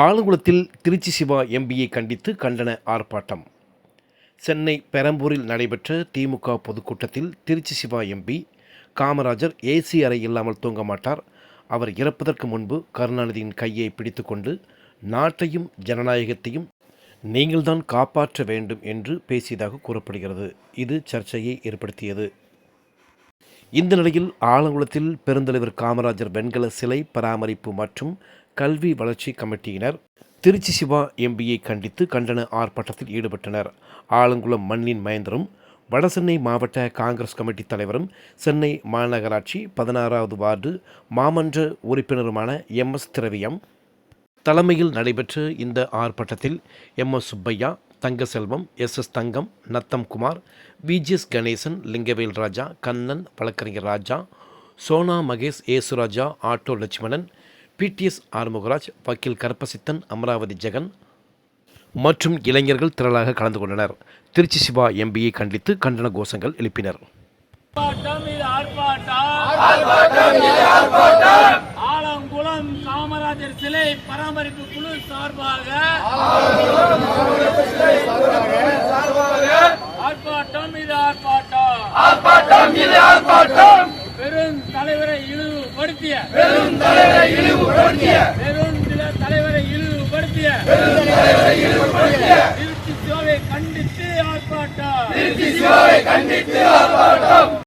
ஆலங்குளத்தில் திருச்சி சிவா எம்பியை கண்டித்து கண்டன ஆர்ப்பாட்டம். சென்னை பெரம்பூரில் நடைபெற்ற திமுக பொதுக்கூட்டத்தில் திருச்சி சிவா எம்பி காமராஜர் ஏசி அறை இல்லாமல் தூங்க மாட்டார். அவர் இறப்பதற்கு முன்பு கருணாநிதியின் கையை பிடித்துக்கொண்டு நாட்டையும் ஜனநாயகத்தையும் நீங்கள்தான் காப்பாற்ற வேண்டும் என்று பேசியதாக கூறப்படுகிறது. இது சர்ச்சையை ஏற்படுத்தியது. இந்த நிலையில் ஆலங்குளத்தில் பெருந்தலைவர் காமராஜர் வெண்கல சிலை பராமரிப்பு மற்றும் கல்வி வளர்ச்சி கமிட்டியினர் திருச்சி சிவா எம்பியை கண்டித்து கண்டன ஆர்ப்பாட்டத்தில் ஈடுபட்டனர். ஆலங்குளம் மண்ணின் மயந்தரும் வடசென்னை மாவட்ட காங்கிரஸ் கமிட்டி தலைவரும் சென்னை மாநகராட்சி பதினாறாவது வார்டு மாமன்ற உறுப்பினருமான எம். எஸ். திரவியம். தலைமையில் நடைபெற்ற இந்த ஆர்ப்பாட்டத்தில் M. S. Subbaiah Thangaselvam S. S. Thangam Natham Kumar VGS Ganesan Lingavel Raja Kannan வழக்கறிஞர் ராஜா சோனா மகேஷ் ஏசுராஜா ஆட்டோ லட்சுமணன் பிடிஎஸ் ஆறுமுகராஜ் வக்கீல் கருப்பசித்தன் அமராவதி ஜெகன் மற்றும் இளைஞர்கள் திரளாக கலந்து கொண்டனர். திருச்சி சிவா எம்பியை கண்டித்து கண்டன கோஷங்கள் எழுப்பினர். ஆர்ப்பாட்டம் இது ஆர்ப்பாட்டம் ஆலங்குளம் காமராஜர் சிலை பராமரிப்பு குழு சார்பாக ஆர்ப்பாட்டம் இது ஆர்ப்பாட்டம். பெரும் தலைவரை இழிவுபடுத்திய பெரும் தலைவரை இழிவுபடுத்திய பெரும் தில- தலைவரை இழிவுபடுத்திய திருச்சி சிவாவை கண்டித்து ஆர்ப்பாட்டம்.